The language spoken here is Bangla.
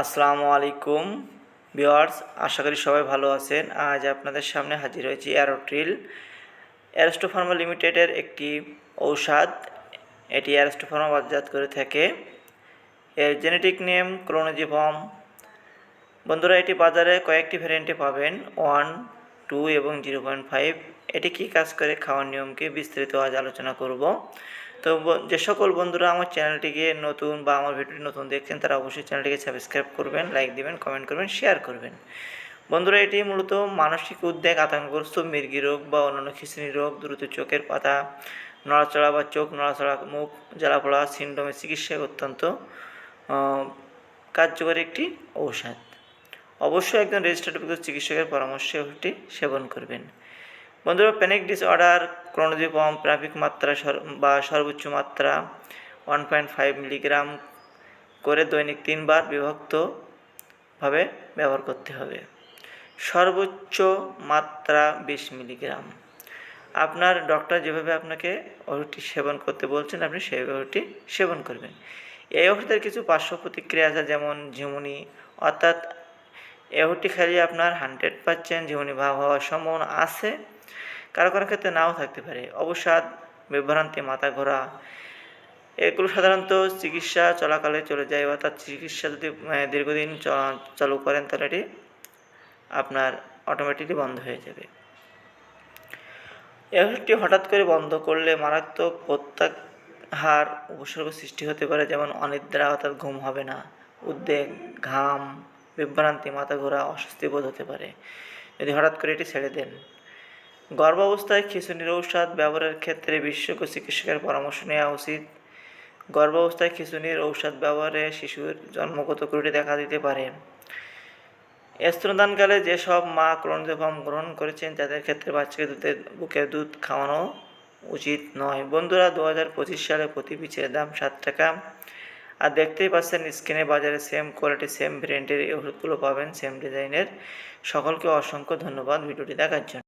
আসসালামু আলাইকুম ভিওয়ার্স আশা করি সবাই ভালো আছেন। আজ আপনাদের সামনে হাজির হয়েছি অ্যারোট্রিল অ্যারোস্টোফার্মা লিমিটেডের একটি ঔষধ। এটি অ্যারোস্টোফার্মা বাজাত করে থাকে। এর জেনেটিক নেম ক্রোনোজিভম। বন্ধুরা, এটি বাজারে কয়েকটি ভ্যারিয়েন্টে পাবেন, ওয়ান, টু এবং জিরো পয়েন্ট ফাইভ। এটি কী কাজ করে? খাওয়ার নিয়মকে বিস্তারিত আজ আলোচনা করব। তো যে সকল বন্ধুরা আমার চ্যানেলটিকে নতুন বা আমার ভিডিওটি নতুন দেখছেন, তারা অবশ্যই চ্যানেলটিকে সাবস্ক্রাইব করবেন, লাইক দেবেন, কমেন্ট করবেন, শেয়ার করবেন। বন্ধুরা, এটি মূলত মানসিক উদ্বেগ, আতঙ্কগ্রস্ত, মির্গি রোগ বা অন্যান্য খিচুনি রোগ, দ্রুত চোখের পাতা, নড়াচড়া বা চোখ নড়াচড়া, মুখ জ্বালাপোড়া সিন্ড্রোমের চিকিৎসায় অত্যন্ত কার্যকরী একটি ঔষধ। অবশ্যই একজন রেজিস্টার্ড চিকিৎসকের পরামর্শে সেবন করবেন। বন্ধুরা প্যানিক ডিসঅর্ডার ক্রোনোজিপম প্রাফিক মাত্রা বা সর্বোচ্চ মাত্রা ওয়ান পয়েন্ট ফাইভ মিলিগ্রাম করে দৈনিক তিনবার বিভক্তভাবে ব্যবহার করতে হবে। সর্বোচ্চ মাত্রা বিশ মিলিগ্রাম আপনার ডক্টর যেভাবে আপনাকে ওষুধটি সেবন করতে বলছেন, আপনি সেই ওষুধটি সেবন করবেন। এই ওষুধের কিছু পার্শ্ব প্রতিক্রিয়া আছে, যেমন ঝিমুনি। অর্থাৎ এই ওষুধটি খেলে আপনার হান্ড্রেড পার্সেন্ট ঝিমুনি ভাব হওয়ার সম্ভাবনা আছে। কারও কারও ক্ষেত্রে নাও থাকতে পারে। অবসাদ, বিভ্রান্তি, মাথা ঘোরা, এগুলো সাধারণত চিকিৎসা চলাকালে চলে যায় বা তার চিকিৎসা যদি দীর্ঘদিন চালু করেন তাহলে এটি আপনার অটোমেটিকলি বন্ধ হয়ে যাবে। এই ওষুধটি হঠাৎ করে বন্ধ করলে মারাত্মক প্রত্যাহার উপসর্গ সৃষ্টি হতে পারে, যেমন অনিদ্রা, অর্থাৎ ঘুম হবে না, উদ্বেগ, ঘাম, বিভ্রান্তি, মাথা ঘোরা, অস্বস্তি বোধ হতে পারে। যদি হঠাৎ করে এটি ছেড়ে দেন গর্ভাবস্থায় খিচুনির ঔষধ ব্যবহারের ক্ষেত্রে বিশেষজ্ঞ চিকিৎসকের পরামর্শ নেওয়া উচিত। গর্ভাবস্থায় খিচুনির ঔষধ ব্যবহারে শিশুর জন্মগত ত্রুটি দেখা দিতে পারে। স্তনদানকালে যেসব মা ক্রোনজেফাম গ্রহণ করেছেন তাদের ক্ষেত্রে বাচ্চাকে দুধের বুকের দুধ খাওয়ানো উচিত নয়। বন্ধুরা দু হাজার পঁচিশ সালে প্রতি পিচের দাম সাত টাকা। আর দেখতেই পাচ্ছেন স্ক্রিনে বাজারে সেম কোয়ালিটি সেম ব্র্যান্ডের এই ওষুধগুলো পাবেন সেম ডিজাইনের সকলকে অসংখ্য ধন্যবাদ ভিডিওটি দেখার জন্য।